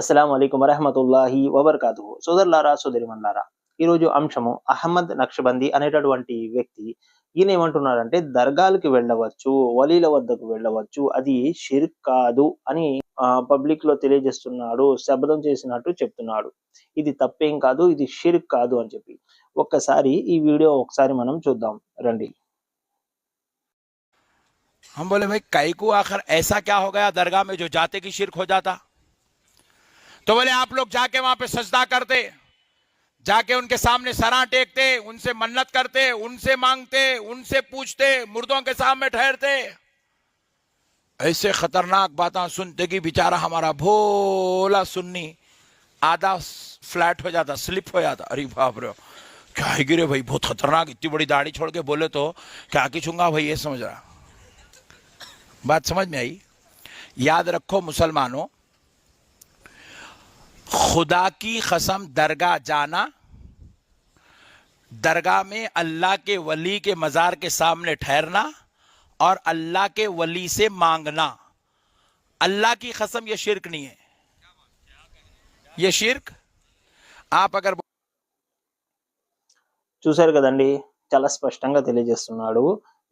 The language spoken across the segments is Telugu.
అస్సలం అయికం వరహమతుల్లాహి వబర్కాతు సోదరులారా సోదరిమన్లారా ఈరోజు అంశము అహ్మద్ నక్షబంది అనేటటువంటి వ్యక్తి ఈయన ఏమంటున్నారంటే దర్గాలకు వెళ్ళవచ్చు వలీల వద్దకు వెళ్ళవచ్చు అది షిర్క్ కాదు అని పబ్లిక్ లో తెలియజేస్తున్నాడు శబ్దం చేసినట్టు చెప్తున్నాడు ఇది తప్పేం కాదు ఇది షిర్క్ కాదు అని చెప్పి ఒక్కసారి ఈ వీడియో ఒకసారి మనం చూద్దాం రండి हम बोले भाई कई को आखिर ऐसा क्या हो गया दरगाह में जो जाते की शिरक हो जाता तो बोले, आप लोग जाके वहाँ पे सजदा करते, जाके उनके सामने सरा टेकते, उनसे मन्नत करते, उनसे मांगते, उनसे पूछते, मुर्दों के सामने ठहरते। ऐसे खतरनाक बातें सुनते कि बेचारा हमारा भोला सुन्नी आधा फ्लैट हो जाता, स्लिप हो जाता। अरे बाप रे, क्या है गिरे भाई, बहुत खतरनाक, इतनी बड़ी दाढ़ी छोड़ के बोले तो क्या खींचूँगा भाई, ये समझ रहा। बात समझ में आई? याद रखो मुसलमानों खुदा की कसम दरगाह जाना दरगाह में अल्लाह के वली के मज़ार के सामने ठहरना और अल्लाह के वली से मांगना अल्लाह की कसम यह शिरक नहीं है यह शिरक आप अगर చూశారు కదండి చాలా స్పష్టంగా తెలియజేస్తున్నాడు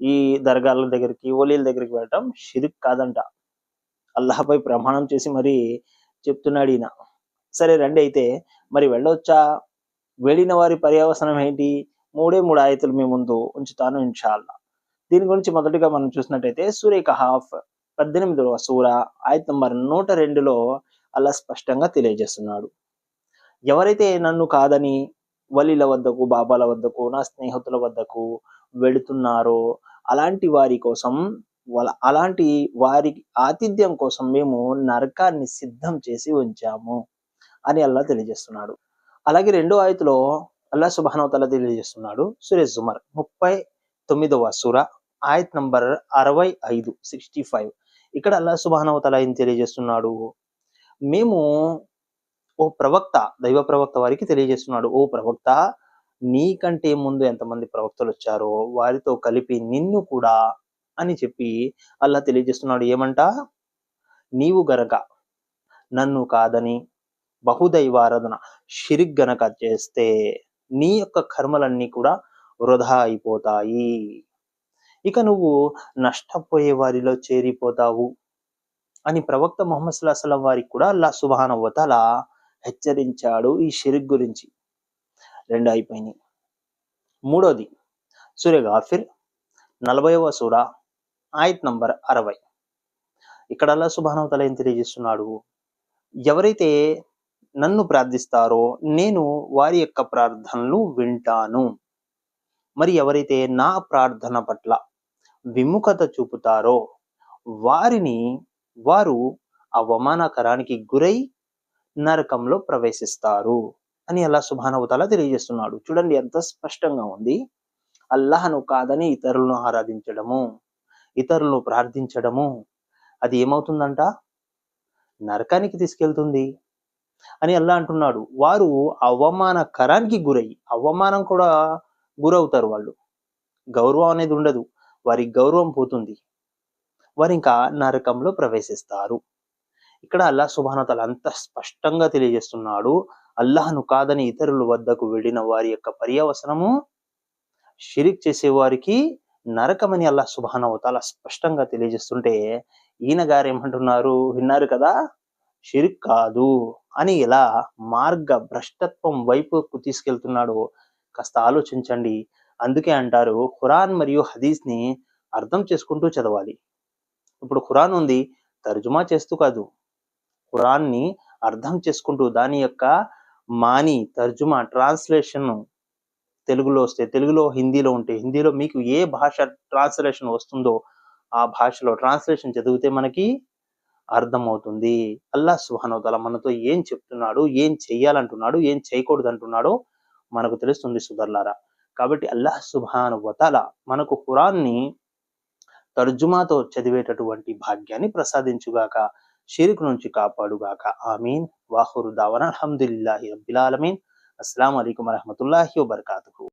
ఈ దర్గాల దగ్గరికి ఓలీల దగ్గరికి వెళ్ళటం షిరిక్ కాదంట అల్లాహపై ప్రమాణం చేసి మరి చెప్తున్నాడు ఈయన సరే రండి అయితే. మరి వెళ్ళొచ్చా? వెళ్ళిన వారి పర్యవసనం ఏంటి? మూడే మూడు ఆయతులు మీ ముందు ఉంచుతాను ఇన్షాల్లా. దీని గురించి మొదటిగా మనం చూసినట్టయితే సూర్య కహాఫ్ పద్దెనిమిదవ సూర ఆయత నంబర్ నూట రెండులో అలా స్పష్టంగా తెలియజేస్తున్నాడు. ఎవరైతే నన్ను కాదని వలీల వద్దకు బాబాల వద్దకు నా స్నేహితుల వద్దకు వెళుతున్నారో అలాంటి వారి కోసం వాళ్ళ అలాంటి వారి ఆతిథ్యం కోసం మేము నరకాన్ని సిద్ధం చేసి ఉంచాము. అని అల్లా తెలియజేస్తున్నాడు. అలాగే రెండో ఆయతలో అల్లా సుబానవతల తెలియజేస్తున్నాడు సురేష్ జుమర్ ముప్పై తొమ్మిదవ సుర ఆయత్ నంబర్ అరవై ఐదు సిక్స్టీ ఫైవ్. ఇక్కడ అల్లా సుబానవతల ఏం తెలియజేస్తున్నాడు? మేము ఓ ప్రవక్త దైవ ప్రవక్త వారికి తెలియజేస్తున్నాడు ఓ ప్రవక్త నీకంటే ముందు ఎంతమంది ప్రవక్తలు వచ్చారో వారితో కలిపి నిన్ను కూడా అని చెప్పి అల్లా తెలియజేస్తున్నాడు. ఏమంట? నీవు గనక నన్ను కాదని బహుదైవారాధన షిరిక్ గనక చేస్తే నీ యొక్క కర్మలన్నీ కూడా వృధా అయిపోతాయి. ఇక నువ్వు నష్టపోయే వారిలో చేరిపోతావు అని ప్రవక్త మొహమ్మద్ సుల్లాహం వారికి కూడా అల్లా సుబాన వతల హెచ్చరించాడు ఈ షిరిక్ గురించి. రెండు అయిపోయినాయి. మూడోది సూర్య గాఫిర్ నలభైవ సూర ఆయత్ నంబర్ అరవై. ఇక్కడ అల్లా సుబానవతల ఏం తెలియజేస్తున్నాడు? ఎవరైతే నన్ను ప్రార్థిస్తారో నేను వారి యొక్క ప్రార్థనలు వింటాను. మరి ఎవరైతే నా ప్రార్థన పట్ల విముఖత చూపుతారో వారిని వారు అవమానకరానికి గురై నరకంలో ప్రవేశిస్తారు అని అల్లా సుభానవతాల తెలియజేస్తున్నాడు. చూడండి ఎంత స్పష్టంగా ఉంది. అల్లాహను కాదని ఇతరులను ఆరాధించడము ఇతరులను ప్రార్థించడము అది ఏమవుతుందంట? నరకానికి తీసుకెళ్తుంది. అని అల్లా అంటున్నాడు. వారు అవమానకరానికి గురై అవమానం కూడా గురవుతారు వాళ్ళు. గౌరవం అనేది ఉండదు. వారి గౌరవం పోతుంది. వారు ఇంకా నరకంలో ప్రవేశిస్తారు. ఇక్కడ అల్లా సుభానతలు అంత స్పష్టంగా తెలియజేస్తున్నాడు. అల్లాహను కాదని ఇతరుల వద్దకు వెళ్ళిన వారి యొక్క పర్యవసనము షిరిక్ చేసేవారికి నరకమని అల్లా సుభానవతాల స్పష్టంగా తెలియజేస్తుంటే ఈయన గారు ఏమంటున్నారు? విన్నారు కదా? షిరిక్ కాదు. అని ఇలా మార్గ భ్రష్టత్వం వైపుకు తీసుకెళ్తున్నాడో కాస్త ఆలోచించండి. అందుకే అంటారు ఖురాన్ మరియు హదీస్ని అర్థం చేసుకుంటూ చదవాలి. ఇప్పుడు ఖురాన్ ఉంది తర్జుమా చేస్తూ కాదు. ఖురాన్ని అర్థం చేసుకుంటూ దాని యొక్క మాని తర్జుమా ట్రాన్స్లేషన్ తెలుగులో వస్తే తెలుగులో హిందీలో ఉంటే హిందీలో మీకు ఏ భాష ట్రాన్స్లేషన్ వస్తుందో ఆ భాషలో ట్రాన్స్లేషన్ చదివితే మనకి అర్థమవుతుంది. అల్లా సుహానోతల మనతో ఏం చెప్తున్నాడు ఏం చెయ్యాలంటున్నాడు ఏం చేయకూడదు అంటున్నాడో మనకు తెలుస్తుంది సుధర్లారా కాబట్టి అల్లాహ్ సుభాను వతల మనకు ఖురాన్ని తర్జుమాతో చదివేటటువంటి భాగ్యాన్ని ప్రసాదించుగాక షిరిక్ నుంచి కాపాడుగాక. ఆమీన్. వాహురు దావన. అల్హమ్దుల్లాహి రబ్బిల్ ఆలమీన్. అస్సలం అయికం వరహమతుల్లాహి వబర్కాతుహు.